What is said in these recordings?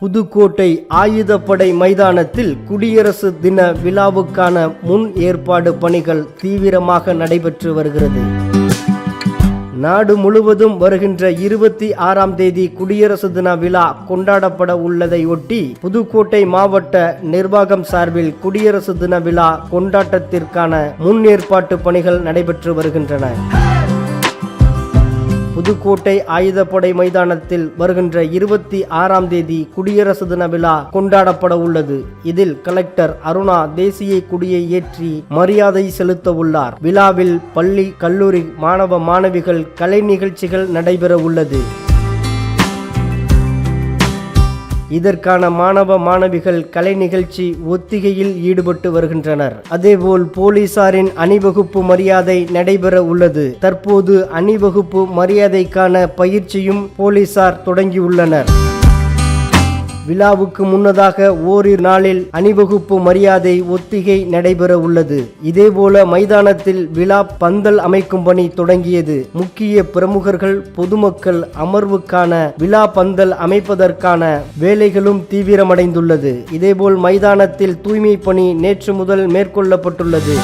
புதுக்கோட்டை ஆயுதப்படை மைதானத்தில் குடியரசு தின விழாவுக்கான முன் ஏற்பாடு பணிகள் தீவிரமாக நடைபெற்று வருகிறது. நாடு முழுவதும் வருகின்ற இருபத்தி ஆறாம் தேதி குடியரசு தின விழா கொண்டாடப்பட உள்ளதை ஒட்டி புதுக்கோட்டை மாவட்ட நிர்வாகம் சார்பில் குடியரசு தின விழா கொண்டாட்டத்திற்கான முன்னேற்பாட்டு பணிகள் நடைபெற்று வருகின்றன. புதுக்கோட்டை ஆயுதப்படை மைதானத்தில் வருகின்ற இருபத்தி ஆறாம் தேதி குடியரசு தின விழா கொண்டாடப்பட உள்ளது. இதில் கலெக்டர் அருணா தேசிய கொடியை ஏற்றி மரியாதை செலுத்த உள்ளார். விழாவில் பள்ளி கல்லூரி மாணவ மாணவிகள் கலை நிகழ்ச்சிகள் நடைபெற உள்ளது. இதற்கான மாணவ மாணவிகள் கலை நிகழ்ச்சி ஒத்திகையில் ஈடுபட்டு வருகின்றனர். அதேபோல் போலீசாரின் அணிவகுப்பு மரியாதை நடைபெற உள்ளது. தற்போது அணிவகுப்பு மரியாதைக்கான பயிற்சியும் போலீசார் தொடங்கியுள்ளனர். விழாவுக்கு முன்னதாக ஓரிரு நாளில் அணிவகுப்பு மரியாதை ஒத்திகை நடைபெற உள்ளது. இதேபோல மைதானத்தில் விழா பந்தல் அமைக்கும் பணி தொடங்கியது. முக்கிய பிரமுகர்கள் பொதுமக்கள் அமர்வுக்கான விழா பந்தல் அமைப்பதற்கான வேலைகளும் தீவிரமடைந்துள்ளது. இதேபோல் மைதானத்தில் தூய்மை பணி நேற்று முதல் மேற்கொள்ளப்பட்டுள்ளது.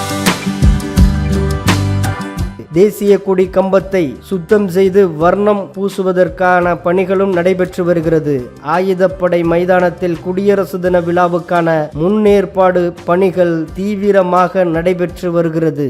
தேசிய கொடி கம்பத்தை சுத்தம் செய்து வர்ணம் பூசுவதற்கான பணிகளும் நடைபெற்று வருகிறது. ஆயுதப்படை மைதானத்தில் குடியரசு தின விழாவுக்கான முன்னேற்பாடு பணிகள் தீவிரமாக நடைபெற்று வருகிறது.